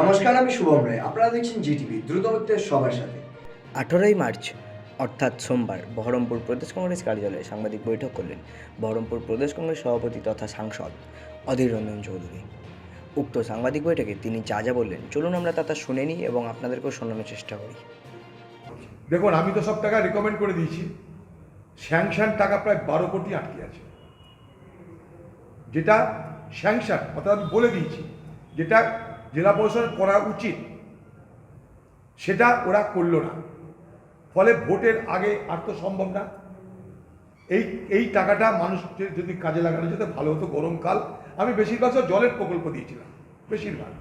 নমস্কার আমি শুভম রায়। আপনারা দেখছেন জিটিভি দ্রুতগতির সবার সাথে। আঠেরোই মার্চ অর্থাৎ সোমবার বহরমপুর প্রদেশ কংগ্রেস কার্যালয়ে সাংবাদিক বৈঠক করলেন বহরমপুর প্রদেশ কংগ্রেস সভাপতি তথা সাংসদ অধীর রঞ্জন চৌধুরী। উক্ত সাংবাদিক বৈঠকে তিনি যা যা বললেন চলুন আমরা তা তা শুনে নিই এবং আপনাদেরকেও শোনানোর চেষ্টা করি। দেখুন আমি তো সব টাকা রেকমেন্ড করে দিয়েছি। স্যাংশন টাকা প্রায় বারো কোটি আটকে আছে। যেটা স্যাংশন অর্থাৎ আমি বলে দিয়েছি যেটা জেলা পরিষদের করা উচিত। সেটা ওরা করল না। ফলে ভোটের আগে আর তো সম্ভব না। এই এই টাকাটা মানুষ যদি কাজে লাগানো যেত, ভালো হতো গরমকাল। আমি বেশিরভাগ সব জলের প্রকল্প দিয়েছিলাম, বেশিরভাগ।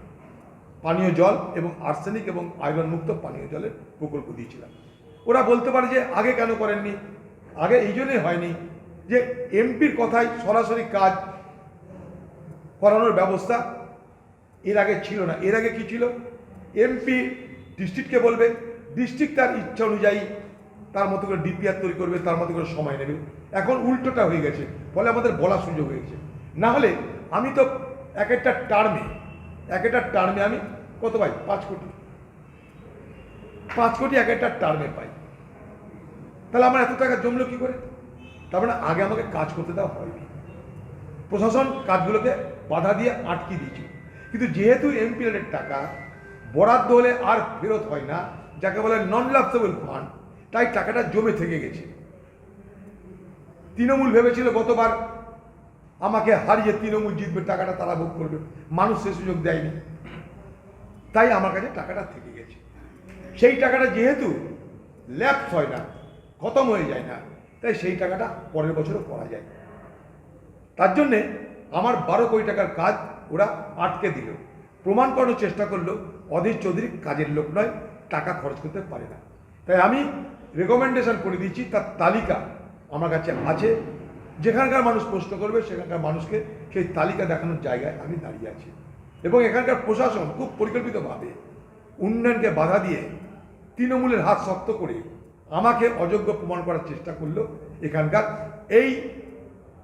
পানীয় জল এবং আর্সেনিক এবং আয়রন মুক্ত পানীয় জলের প্রকল্প দিয়েছিলাম। ওরা বলতে পারে যে, আগে কেন করেননি? আগে এই জন্যই হয়নি যে, এমপির কথায় সরাসরি কাজ করানোর ব্যবস্থা এর আগে ছিল না। এর আগে কি ছিল? এমপি ডিস্ট্রিক্টকে বলবে ডিস্ট্রিক্ট তার ইচ্ছা অনুযায়ী তার মতো করে ডিপিআর তৈরি করবে, তার মতো করে সময় নেবে। এখন উল্টোটা হয়ে গেছে, ফলে আমাদের বলার সুযোগ হয়ে গেছে। না হলে আমি তো এক একটা টার্মে এক একটা টার্মে আমি কত পাই? পাঁচ কোটি। পাঁচ কোটি এক একটা টার্মে পাই। তাহলে আমার এত টাকা জমলো কি করে? তার মানে আগে আমাকে কাজ করতে দেওয়া হয়নি। প্রশাসন কাজগুলোকে বাধা দিয়ে আটকে দিয়েছিল। কিন্তু যেহেতু এমপিএলের টাকা বরাদ্দ হলে আর ফেরত হয় না, যাকে বলে নন লাভসেবল ফান্ড তাই টাকাটা জমে থেকে গেছে। তৃণমূল ভেবেছিল গতবার আমাকে হারিয়ে তৃণমূল জিতবে, টাকাটা তারা ভোগ করবে। মানুষ সে সুযোগ দেয়নি। তাই আমার কাছে টাকাটা থেকে গেছে। সেই টাকাটা যেহেতু ল্যাপস হয় না, খতম হয়ে যায় না, তাই সেই টাকাটা পরের বছরও করা যায়। তার জন্যে আমার বারো কোটি টাকার কাজ ওরা আটকে দিল। প্রমাণ করার চেষ্টা করল, অধীর চৌধুরী কাজের লোক নয়, টাকা খরচ করতে পারে না। তাই আমি রেকমেন্ডেশন করে দিচ্ছি তার তালিকা আমার কাছে আছে। যেখানকার মানুষ প্রশ্ন করবে, সেখানকার মানুষকে সেই তালিকা দেখানোর জায়গায় আমি দাঁড়িয়ে আছি। এবং এখানকার প্রশাসন খুব পরিকল্পিতভাবে উন্নয়নকে বাধা দিয়ে তৃণমূলের হাত শক্ত করে আমাকে অযোগ্য প্রমাণ করার চেষ্টা করল এখানকার এই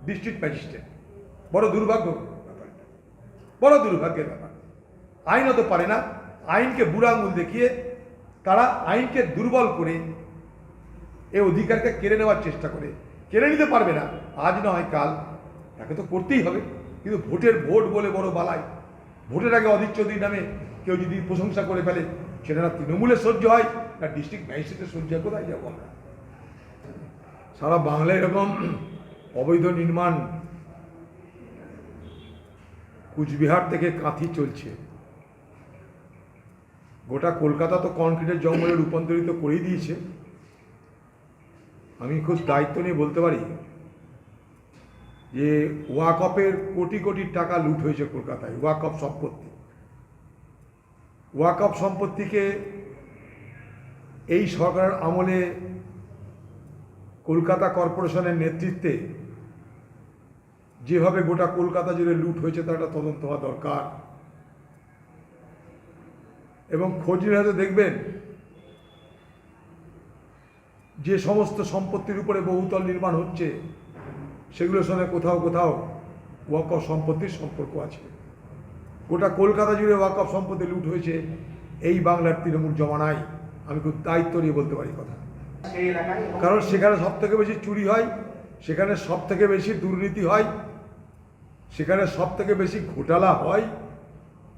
ডিস্ট্রিক্ট ম্যাজিস্ট্রেট বড় দুর্ভাগ্য। বড় দুর্ভাগ্যের ব্যাপার। আইন আইনত পারে না, আইনকে বুড়া আঙুল দেখিয়ে তারা আইনকে দুর্বল করে এই অধিকারকে কেড়ে নেওয়ার চেষ্টা করে। কেড়ে নিতে পারবে না, আজ না হয় কাল। তাকে তো করতেই হবে, কিন্তু ভোটের ভোট বলে বড় বালাই। ভোটের আগে অধীর চৌধুরী নামে কেউ যদি প্রশংসা করে ফেলে, সেটা না তৃণমূলের সহ্য হয়, না ডিস্ট্রিক্ট ম্যাজিস্ট্রেটের সহ্য হয়, কোথায় যাব আমরা? সারা বাংলায় এরকম অবৈধ নির্মাণ কুচবিহার থেকে কাঁথি চলছে। গোটা কলকাতা তো কনক্রিটের জঙ্গলে রূপান্তরিত করেই দিয়েছে। আমি খুব দায়িত্ব নিয়ে বলতে পারি যে ওয়াকপের কোটি কোটি টাকা লুট হয়েছে কলকাতায় ওয়াকপ সম্পত্তি। ওয়াকপ সম্পত্তিকে এই সরকারের আমলে কলকাতা কর্পোরেশনের নেতৃত্বে যেভাবে গোটা কলকাতা জুড়ে লুট হয়েছে, তার একটা তদন্ত হওয়া দরকার। এবং খোঁজ নিলে হয়তো দেখবেন, যে সমস্ত সম্পত্তির উপরে বহুতল নির্মাণ হচ্ছে, সেগুলোর সঙ্গে কোথাও কোথাও ওয়াকফ সম্পত্তির সম্পর্ক আছে। গোটা কলকাতা জুড়ে ওয়াকফ সম্পত্তি লুট হয়েছে, এই বাংলার তৃণমূল জমানায়। আমি খুব দায়িত্ব নিয়ে বলতে পারি কথা। কারণ সেখানে সব থেকে বেশি চুরি হয়, সেখানে সব থেকে বেশি দুর্নীতি হয় সেখানে সব থেকে বেশি ঘোটালা হয়,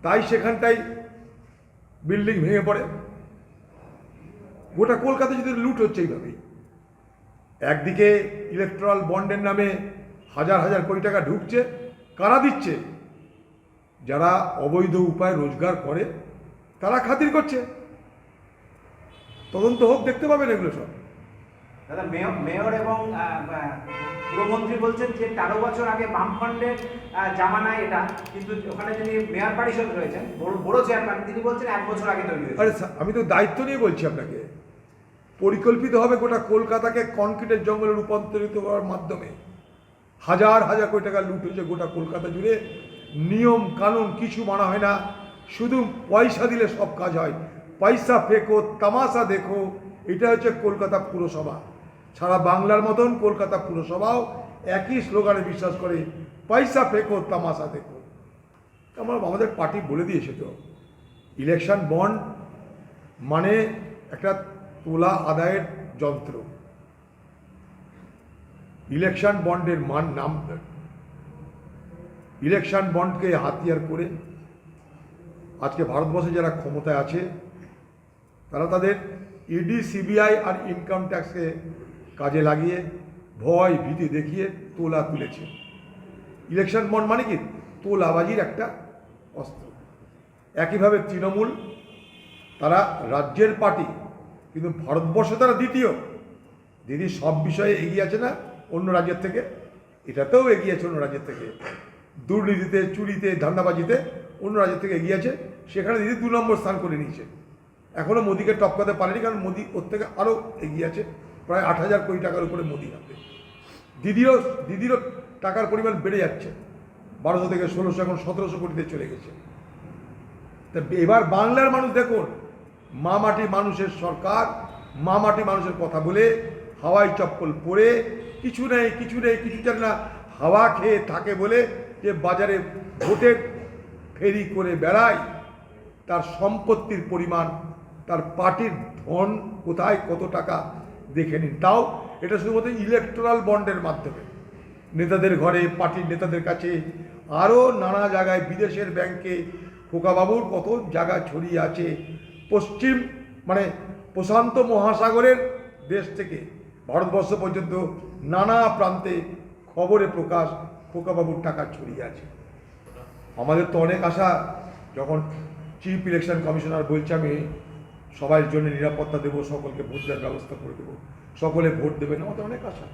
তাই সেখানটাই বিল্ডিং ভেঙে পড়ে। গোটা কলকাতা যদি লুট হচ্ছে এইভাবেই একদিকে ইলেকট্রাল বন্ডের নামে হাজার হাজার কোটি টাকা ঢুকছে, কারা দিচ্ছে? যারা অবৈধ উপায় রোজগার করে, তারা খাতির করছে। তদন্ত হোক, দেখতে পাবেন এগুলো সব। দাদা, মেয়র মেয়র এবং পুরমন্ত্রী বলছেন যে তেরো বছর আগে বামফ্রন্টের জামানায় এটা, কিন্তু ওখানে যিনি মেয়র পরিষদ রয়েছেন, বড় বড় চেয়ারম্যান, তিনি বলছেন এক বছর আগে তৈরি আরে আমি তো দায়িত্ব নিয়ে বলছি আপনাকে। পরিকল্পিতভাবে গোটা কলকাতাকে কনক্রিটের জঙ্গলে রূপান্তরিত করার মাধ্যমে। হাজার হাজার কোটি টাকা লুট হয়েছে গোটা কলকাতা জুড়ে। নিয়ম, কানুন, কিছু মানা হয় না। শুধু পয়সা দিলে সব কাজ হয়। পয়সা ফেকো, তামাশা দেখো। এটা হচ্ছে কলকাতা পুরসভা। সারা বাংলার মতন কলকাতা পুরসভাও একই স্লোগানে বিশ্বাস করে, পয়সা ফেকো, তামাশা দেখো। আমার আমাদের পার্টি বলে দিয়েছে তো, ইলেকশন বন্ড মানে একটা তোলা আদায়ের যন্ত্র। ইলেকশন বন্ডের মান নাম ইলেকশন বন্ডকে হাতিয়ার করে আজকে ভারতবর্ষে যারা ক্ষমতায় আছে, তারা তাদের ইডি সিবিআই আর ইনকাম ট্যাক্সকে কাজে লাগিয়ে, ভয় ভীতি দেখিয়ে তোলা তুলেছে। ইলেকশন বন্ড মানে কি? তোলাবাজির একটা অস্ত্র। একইভাবে তৃণমূল, তারা রাজ্যের পার্টি, কিন্তু ভারতবর্ষে তারা দ্বিতীয়। দিদি সব বিষয়ে এগিয়ে আছে না অন্য রাজ্যের থেকে? এটাতেও এগিয়ে আছে অন্য রাজ্যের থেকে। দুর্নীতিতে, চুরিতে, ধান্দাবাজিতে অন্য রাজ্যের থেকে এগিয়ে আছে। সেখানে দিদি দু নম্বর স্থান করে নিয়েছে। এখনও মোদিকে টপকাতে পারেনি, কারণ মোদি ওর থেকে আরও এগিয়ে আছে। প্রায় আট হাজার কোটি টাকার উপরে মোদি হাতে দিদিরও দিদিরও টাকার পরিমাণ বেড়ে যাচ্ছে। বারোশো থেকে ষোলোশো, এখন সতেরোশো কোটিতে চলে গেছে। তা এবার বাংলার মানুষ দেখুন, মা মাটি মানুষের সরকার, মা মাটি মানুষের কথা বলে, হাওয়াই চপ্পল পরে, কিছু নেই কিছু নেই, কিছু জানে না, হাওয়া খেয়ে থাকে বলে যে বাজারে ভোটের ফেরি করে বেড়ায়, তার সম্পত্তির পরিমাণ, তার পার্টির ধন কোথায়, কত টাকা দেখে নিন। তাও এটা শুধুমাত্র ইলেকট্রাল বন্ডের মাধ্যমে। নেতাদের ঘরে, পার্টির নেতাদের কাছে আরও নানা জায়গায় বিদেশের ব্যাংকে খোকাবাবুর কত জায়গা ছড়িয়ে আছে। পশ্চিম মানে প্রশান্ত মহাসাগরের দেশ থেকে ভারতবর্ষ পর্যন্ত নানা প্রান্তে খবরে প্রকাশ খোকাবাবুর টাকা ছড়িয়ে আছে। আমাদের তো অনেক আশা, যখন চিফ ইলেকশন কমিশনার বলছে আমি সবার জন্য নিরাপত্তা দেবো, সকলকে ভোট দেওয়ার ব্যবস্থা করে দেবো। সকলে ভোট দেবেন, আমাদের অনেক আশা।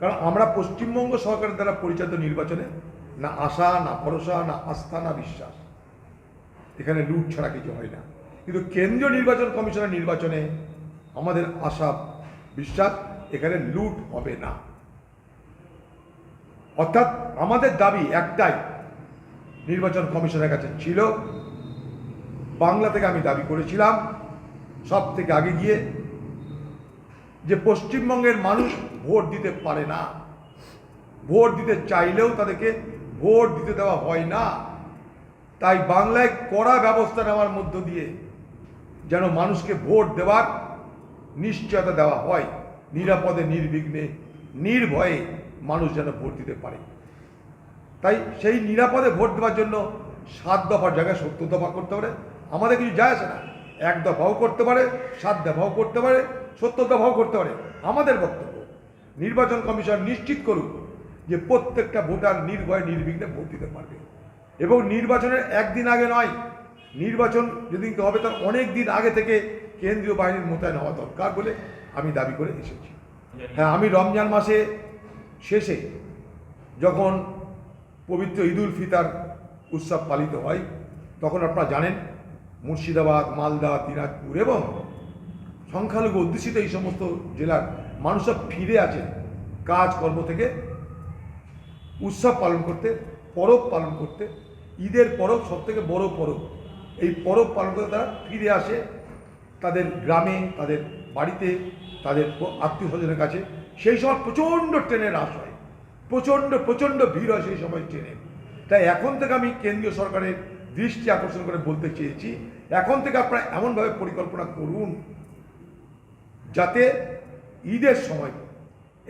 কারণ আমরা পশ্চিমবঙ্গ সরকারের দ্বারা পরিচালিত নির্বাচনে না আশা, না ভরসা, না আস্থা, না বিশ্বাস। এখানে লুট ছাড়া কিছু হয় না। কিন্তু কেন্দ্রীয় নির্বাচন কমিশনের নির্বাচনে আমাদের আশা, বিশ্বাস, এখানে লুট হবে না। অর্থাৎ আমাদের দাবি একটাই, নির্বাচন কমিশনের কাছে ছিল, বাংলা থেকে আমি দাবি করেছিলাম সব থেকে আগে গিয়ে যে পশ্চিমবঙ্গের মানুষ ভোট দিতে পারে না, ভোট দিতে চাইলেও তাদেরকে ভোট দিতে দেওয়া হয় না। তাই বাংলায় কড়া ব্যবস্থা নেওয়ার মধ্য দিয়ে যেন মানুষকে ভোট দেওয়ার নিশ্চয়তা দেওয়া হয়, নিরাপদে, নির্বিঘ্নে, নির্ভয়ে মানুষ যেন ভোট দিতে পারে। তাই সেই নিরাপদে ভোট দেওয়ার জন্য সাত দফার জায়গায় সত্তর দফা করতে পারে আমাদের কিছু যায় আসে না। এক দফাও করতে পারে সাত দফাও করতে পারে সত্তর দফাও করতে পারে। আমাদের বক্তব্য, নির্বাচন কমিশন নিশ্চিত করুক যে প্রত্যেকটা ভোটার নির্ভয়, নির্বিঘ্নে ভোট দিতে পারবে। এবং নির্বাচনের একদিন আগে নয়, নির্বাচন যেদিনকে হবে তার অনেক দিন আগে থেকে কেন্দ্রীয় বাহিনীর মোতায়েন হওয়া দরকার বলে আমি দাবি করে এসেছি। হ্যাঁ আমি রমজান মাসে শেষে যখন পবিত্র ঈদুল ফিতার উৎসব পালিত হয়, তখন আপনারা জানেন মুর্শিদাবাদ, মালদা, দিনাজপুর এবং সংখ্যালঘু অধ্যুষিত এই সমস্ত জেলার মানুষ সব ফিরে আছে কাজকর্ম থেকে, উৎসব পালন করতে, পরব পালন করতে, ঈদের পরব সব থেকে বড় পরব। এই পরব পালন করতে তারা ফিরে আসে তাদের গ্রামে, তাদের বাড়িতে, তাদের আত্মীয় স্বজনের কাছে। সেই সময় প্রচণ্ড ট্রেনের রাশ হয়। প্রচণ্ড প্রচণ্ড ভিড় হয় সেই সময় ট্রেনে। তাই এখন থেকে আমি কেন্দ্রীয় সরকারের দৃষ্টি আকর্ষণ করে বলতে চেয়েছি, এখন থেকে আপনারা এমনভাবে পরিকল্পনা করুন যাতে ঈদের সময়,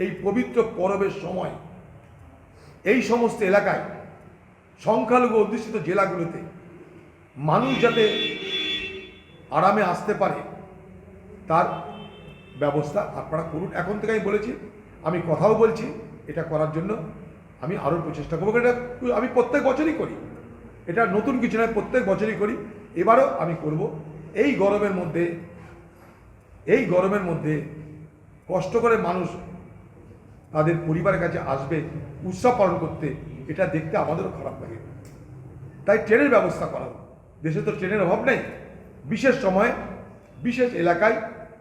এই পবিত্র পরবের সময়, এই সমস্ত এলাকায় সংখ্যালঘু অধ্যুষিত জেলাগুলোতে মানুষ যাতে আরামে আসতে পারে, তার ব্যবস্থা আপনারা করুন। এখন থেকে আমি বলেছি, আমি কথাও বলছি, এটা করার জন্য আমি আরও প্রচেষ্টা করব। এটা আমি প্রত্যেক বছরই করি। এটা নতুন কিছু নয়, প্রত্যেক বছরই করি। এবারও আমি করব। এই গরমের মধ্যে, এই গরমের মধ্যে কষ্ট করে মানুষ তাদের পরিবারের কাছে আসবে, উৎসব পালন করতে, এটা দেখতে আমাদেরও খারাপ লাগে। তাই ট্রেনের ব্যবস্থা করা। দেশে তো ট্রেনের অভাব নেই। বিশেষ সময়ে, বিশেষ এলাকায়,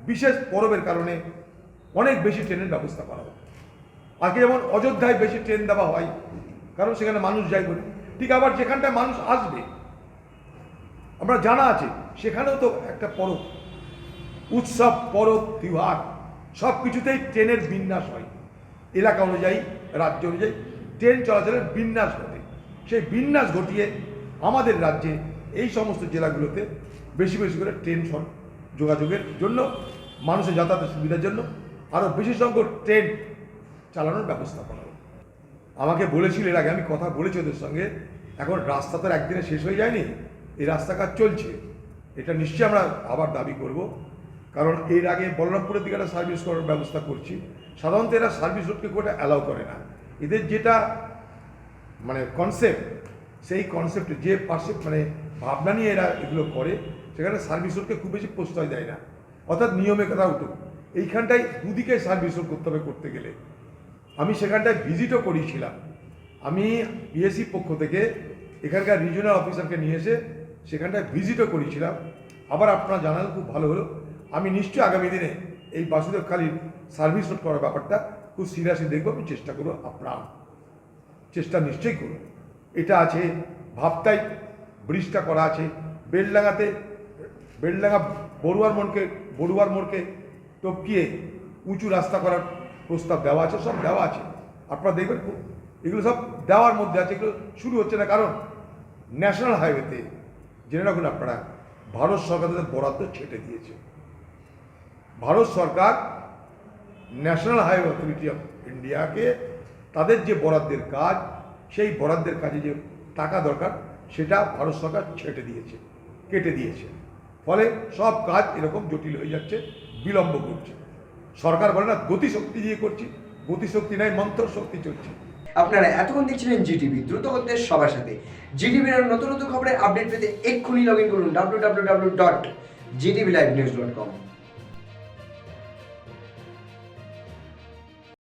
বিশেষ পরবের কারণে অনেক বেশি ট্রেনের ব্যবস্থা করা হোক। আগে যেমন অযোধ্যায় বেশি ট্রেন দেওয়া হয়, কারণ সেখানে মানুষ যায় বলে। ঠিক আবার যেখানটায় মানুষ আসবে, আমরা জানা আছে, সেখানেও তো একটা পরব, উৎসব, পরব, তিহার সব কিছুতেই ট্রেনের বিন্যাস হয় এলাকা অনুযায়ী, রাজ্য অনুযায়ী, ট্রেন চলাচলের বিন্যাস ঘটে সেই বিন্যাস ঘটিয়ে আমাদের রাজ্যে এই সমস্ত জেলাগুলোতে বেশি বেশি করে ট্রেন যোগাযোগের জন্য, মানুষের যাতায়াতের সুবিধার জন্য, আরও বেশি সংখ্যক ট্রেন চালানোর ব্যবস্থা করা। আমাকে বলেছিল এর আগে, আমি কথা বলেছি ওদের সঙ্গে, এখন রাস্তা তো একদিনে শেষ হয়ে যায়নি, এই রাস্তা কাজ চলছে। এটা নিশ্চয়ই আমরা আবার দাবি করব। কারণ এর আগে বলরামপুরের দিকে একটা সার্ভিস করার ব্যবস্থা করছি। সাধারণত এরা সার্ভিস রোডকে একটা অ্যালাউ করে না। এদের যেটা মানে কনসেপ্ট সেই কনসেপ্টে যে পাশে মানে ভাবনা নিয়ে এরা এগুলো করে, সেখানে সার্ভিস রোডকে খুব বেশি প্রশ্রয় দেয় না। অর্থাৎ নিয়মে কথা উঠুক। এইখানটায় দুদিকে সার্ভিস রোড করতে হবে করতে গেলে। আমি সেখানটায় ভিজিটও করিয়েছিলাম। আমি বিএসসি পক্ষ থেকে এখানকার রিজিওনাল অফিসারকে নিয়ে এসে সেখানটায় ভিজিটও করিয়েছিলাম। আবার আপনারা জানালে খুব ভালো হলো। আমি নিশ্চয়ই আগামী দিনে এই বাসুদেব খালির সার্ভিস রোড করার ব্যাপারটা খুব সিরিয়াসলি দেখব। আমি চেষ্টা করব আপনার চেষ্টা নিশ্চয়ই করুন এটা আছে ভাবতাই, ব্রিজটা করা আছে। বেলডাঙ্গাতে, বেলডাঙ্গা বড়ুয়ার মোড়কে বড়ুয়ার মোড়কে টপকিয়ে উঁচু রাস্তা করার প্রস্তাব দেওয়া আছে, সব দেওয়া আছে। আপনারা দেখবেন এগুলো সব দেওয়ার মধ্যে আছে, এগুলো শুরু হচ্ছে না। কারণ ন্যাশনাল হাইওয়েতে, জেনে রাখুন আপনারা, ভারত সরকার তাদের বরাদ্দ ছেটে দিয়েছে। ভারত সরকার ন্যাশনাল হাইওয়ে অথরিটি অফ ইন্ডিয়াকে তাদের যে বরাদ্দের কাজ, সেই বরাদ্দের কাজে যে টাকা দরকার, সেটা ভারত সরকার ছেটে দিয়েছে, কেটে দিয়েছে। ফলে সব কাজ এরকম জটিল হয়ে যাচ্ছে, বিলম্ব করছে। সরকার বলে না, গতিশক্তি দিয়ে করছি। গতিশক্তি নাই মন্ত্র শক্তি চলছে। আপনারা এতক্ষণ দেখছিলেন জিটিভি, দ্রুত করতে সবার সাথে। জিটিভির নতুন নতুন খবরের আপডেট পেতে এক্ষুনি লগ ইন করুন W W W dot GTV live news dot com